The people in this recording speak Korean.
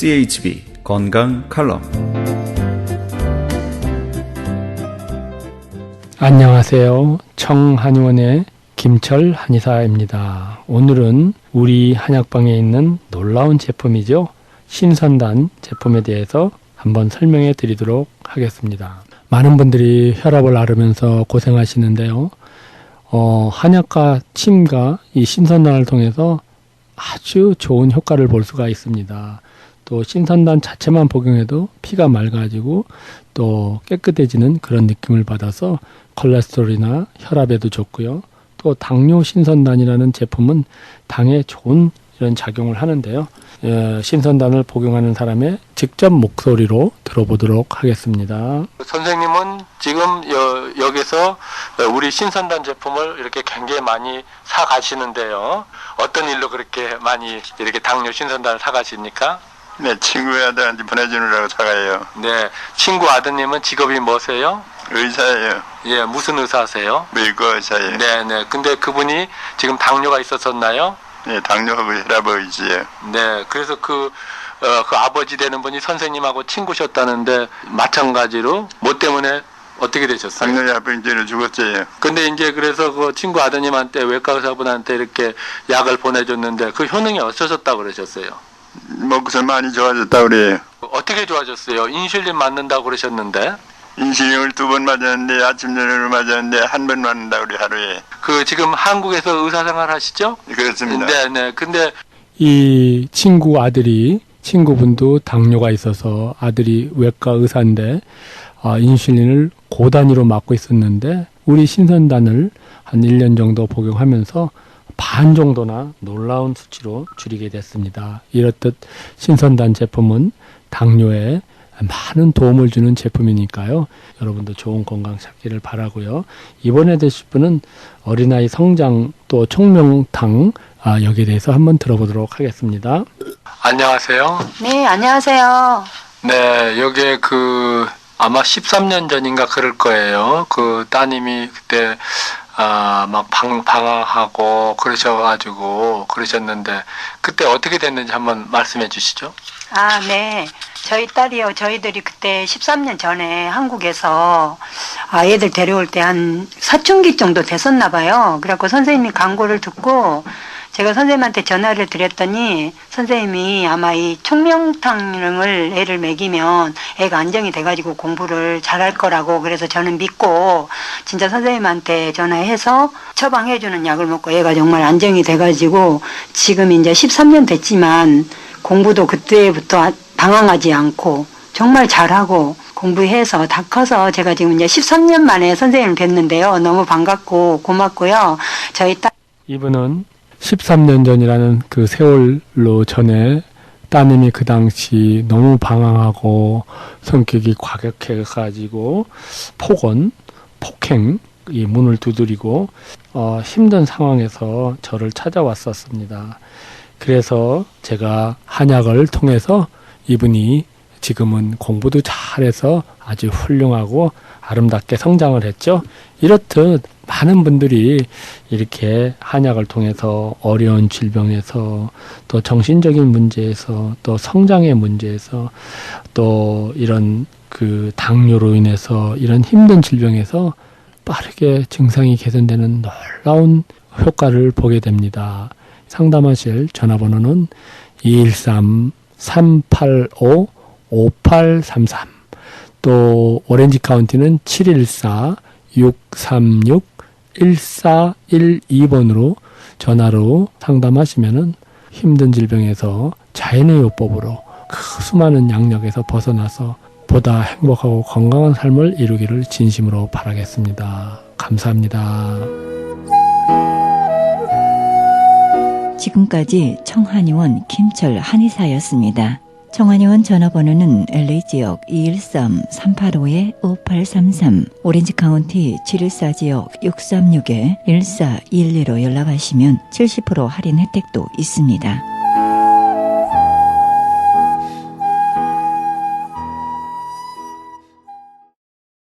CHB 건강 칼럼 안녕하세요. 청한의원의 김철 한의사입니다. 오늘은 우리 한약방에 있는 놀라운 제품이죠. 신선단 제품에 대해서 한번 설명해 드리도록 하겠습니다. 많은 분들이 혈압을 앓으면서 고생하시는데요. 어, 한약과 침과 이 신선단을 통해서 아주 좋은 효과를 볼 수가 있습니다. 또 신선단 자체만 복용해도 피가 맑아지고 또 깨끗해지는 그런 느낌을 받아서 콜레스테롤이나 혈압에도 좋고요. 또 당뇨 신선단이라는 제품은 당에 좋은 이런 작용을 하는데요. 예, 신선단을 복용하는 사람의 직접 목소리로 들어보도록 하겠습니다. 선생님은 지금 여, 여기서 우리 신선단 제품을 이렇게 굉장히 많이 사 가시는데요. 어떤 일로 그렇게 많이 이렇게 당뇨 신선단을 사 가십니까? 네, 친구 아들한테 보내주느라고 사가요. 네. 친구 아드님은 직업이 뭐세요? 의사예요. 예, 무슨 의사세요? 밀고 의사예요. 네. 네, 네. 근데 그분이 지금 당뇨가 있었었나요? 당뇨하고 혈압 의지예요. 네. 그래서 그, 어, 그 아버지 되는 분이 선생님하고 친구셨다는데 마찬가지로 뭐 때문에 어떻게 되셨어요? 당뇨 합병증으로 죽었어요. 근데 이제 그래서 그 친구 아드님한테 외과 의사분한테 이렇게 약을 보내줬는데 그 효능이 어떠셨다고 그러셨어요? 먹고서 많이 좋아졌다 그래요. 어떻게 좋아졌어요? 인슐린 맞는다고 그러셨는데 인슐린을 두 번 맞았는데 아침 저녁을 맞았는데 한 번 맞는다 그래 하루에. 그 지금 한국에서 의사 생활 하시죠? 그렇습니다. 네, 네. 근데 이 친구 아들이 친구분도 당뇨가 있어서 아들이 외과 의사인데 아, 인슐린을 고단위로 맞고 있었는데 우리 신선단을 한 1년 정도 복용하면서 반 정도나 놀라운 수치로 줄이게 됐습니다. 이렇듯 신선단 제품은 당뇨에 많은 도움을 주는 제품이니까요. 여러분도 좋은 건강 찾기를 바라고요. 이번에 되실 분은 어린아이 성장 또 청명탕 아, 여기에 대해서 한번 들어보도록 하겠습니다. 안녕하세요. 네, 안녕하세요. 네, 여기에 그 아마 13년 전인가 그럴 거예요. 그 따님이 그때 아, 막 방, 방황하고 그러셔가지고 그러셨는데 그때 어떻게 됐는지 한번 말씀해 주시죠. 아, 네. 저희 딸이요. 저희들이 그때 13년 전에 한국에서 아, 애들 데려올 때 한 사춘기 정도 됐었나 봐요. 그래갖고 선생님이 광고를 듣고 제가 선생님한테 전화를 드렸더니 선생님이 아마 이 총명탕을 애를 먹이면 애가 안정이 돼가지고 공부를 잘할 거라고 그래서 저는 믿고 진짜 선생님한테 전화해서 처방해주는 약을 먹고 애가 정말 안정이 돼가지고 지금 이제 13년 됐지만 공부도 그때부터 방황하지 않고 정말 잘하고 공부해서 다 커서 제가 지금 이제 13년 만에 선생님을 뵀는데요. 너무 반갑고 고맙고요. 저희 딸 이분은 13년 전이라는 그 세월로 전에 따님이 그 당시 너무 방황하고 성격이 과격해가지고 폭언, 폭행, 이 문을 두드리고 어, 힘든 상황에서 저를 찾아왔었습니다. 그래서 제가 한약을 통해서 이분이 지금은 공부도 잘해서 아주 훌륭하고 아름답게 성장을 했죠. 이렇듯 많은 분들이 이렇게 한약을 통해서 어려운 질병에서 또 정신적인 문제에서 또 성장의 문제에서 또 이런 그 당뇨로 인해서 이런 힘든 질병에서 빠르게 증상이 개선되는 놀라운 효과를 보게 됩니다. 상담하실 전화번호는 213-385-5833. 또 오렌지 카운티는 714-636-1412번으로 전화로 상담하시면은 힘든 질병에서 자연의 요법으로 그 수많은 양력에서 벗어나서 보다 행복하고 건강한 삶을 이루기를 진심으로 바라겠습니다. 감사합니다. 지금까지 청한의원 김철 한의사였습니다. 청한의원 전화번호는 LA지역 213-385-5833, 오렌지 카운티 714 지역 636-1412로 연락하시면 70% 할인 혜택도 있습니다.